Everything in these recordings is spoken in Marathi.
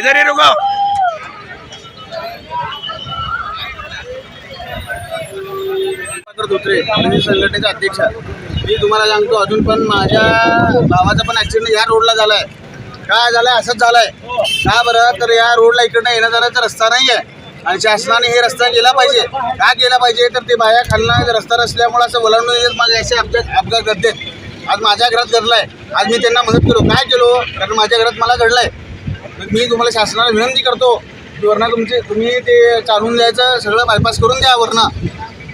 इधर ही रुको। धोत्रे मी संघटनेचा अध्यक्ष मी तुम्हाला सांगतो अजून पण माझ्या भावाचा पण ऍक्सिडेंट या रोडला झालाय. काय झालंय? असंच झालंय. का बरं? तर या रोडला इकडनं येण्या जाण्याचा रस्ता नाही आहे आणि शासनाने हे रस्ता गेला पाहिजे. का गेला पाहिजे? तर ते बाया खालना रस्ता नसल्यामुळे असं वलंडून येत माझे असे अपघात अपघात घडतात आज माझ्या घरात घडलाय. आज मी त्यांना मदत करू. काय केलो? कारण माझ्या घरात मला घडलंय. मी तुम्हाला शासनाला विनंती करतो की वरनं तुमचे तुम्ही ते चालून द्यायचं सगळं बायपास करून द्या वरनं.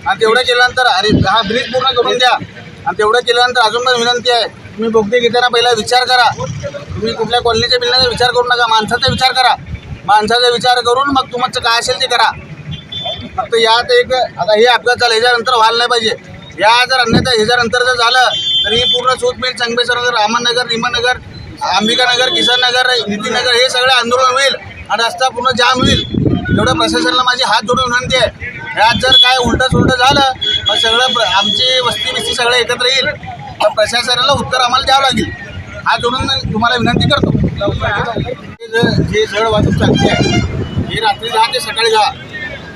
आणि तेवढं केल्यानंतर अरे हा ब्रिज पूर्ण करून द्या. आणि तेवढं केल्यानंतर अजून पण विनंती आहे तुम्ही बोगदे घेताना पहिला विचार करा. तुम्ही कुठल्या कॉलनीच्या बिल्डिंगचा विचार करू नका माणसाचा विचार करा. माणसाचा विचार करून मग तुमचं काय असेल ते करा. फक्त यात एक आता हे अपघात झाला ह्याच्यानंतर व्हायला नाही पाहिजे. या जर अन्यथा ह्याच्यानंतर जर झालं तर ही पूर्ण सूत मिळेल चंगबेश्वर नगर रामनगर निमनगर अंबिकानगर किसननगर नीतीनगर हे सगळे आंदोलन होईल आणि रस्ता पूर्ण जाम होईल. एवढं प्रशासनाला माझी हात जोडून विनंती आहे. ह्यात जर काय उलटं सुलटं झालं मग सगळं प्र- आमची वस्ती बिस्ती सगळं एकत्र येईल. तर प्रशासनाला उत्तर आम्हाला द्यावं लागेल. हात जोडून तुम्हाला विनंती करतो. हे ज- जे जड वाहतूक चालते आहे हे रात्री दहा ते सकाळी दहा.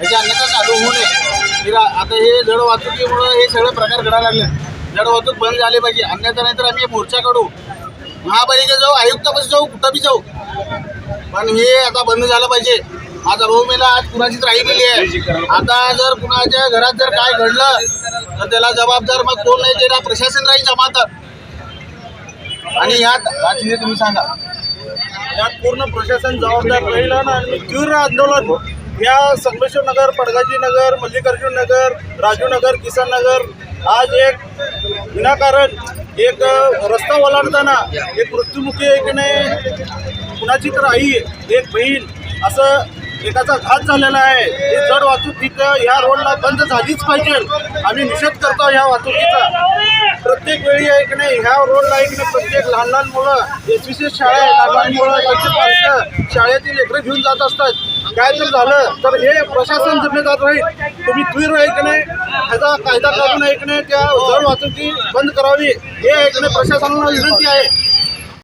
याच्या अन्यथा चालू होऊ नये. रा- आता हे जड वाहतुकीमुळं हे सगळे प्रकार घडायला लागले जड वाहतूक बंद झाली पाहिजे. अन्यथा नाहीतर आम्ही मोर्चा काढू. महापालिका जाऊ आयुक्तापाशी जाऊ कुठं बी जाऊ. पण हे आता बंद झालं पाहिजे. आता भाऊ मेला आज कुणाची त्राई गेली आहे. आता जर कुणाच्या घरात जर काय घडलं तर त्याला जबाबदार मग कोण नाही त्याला प्रशासन राहील जमात आणि यात रात्री तुम्ही सांगा. यात पूर्ण प्रशासन जबाबदार राहील आणि तीव्र आंदोलन या संगमेश्वर नगर पडगाजी नगर मल्लिकार्जुन नगर राजू नगर किसन नगर आज एक विनाकारण एक रस्ता ओलांडताना एक मृत्युमुखी एक नाही कुणाची तर आई एक बहीण असं एकाचा घात झालेला आहे. ही जड वाहतूक तिथं ह्या रोडला बंद झालीच पाहिजे. आम्ही निषेध करतो ह्या वाहतुकीचा. प्रत्येक वेळी एक नाही ह्या रोडला एक नाही प्रत्येक लहान लहान मुलं एस सी शाळा आहे लहान लहान मुलं शाळेतील लेकरं घेऊन जात असतात. काय जर झालं तर हे प्रशासन जिम्मेदार राहील तुम्ही तीव्र ऐकणे नाही? ह्याचा कायदा काढून ऐकणे नाही? त्या जड वाहतुकी बंद करावी हे ऐकणे प्रशासनाला विनंती आहे.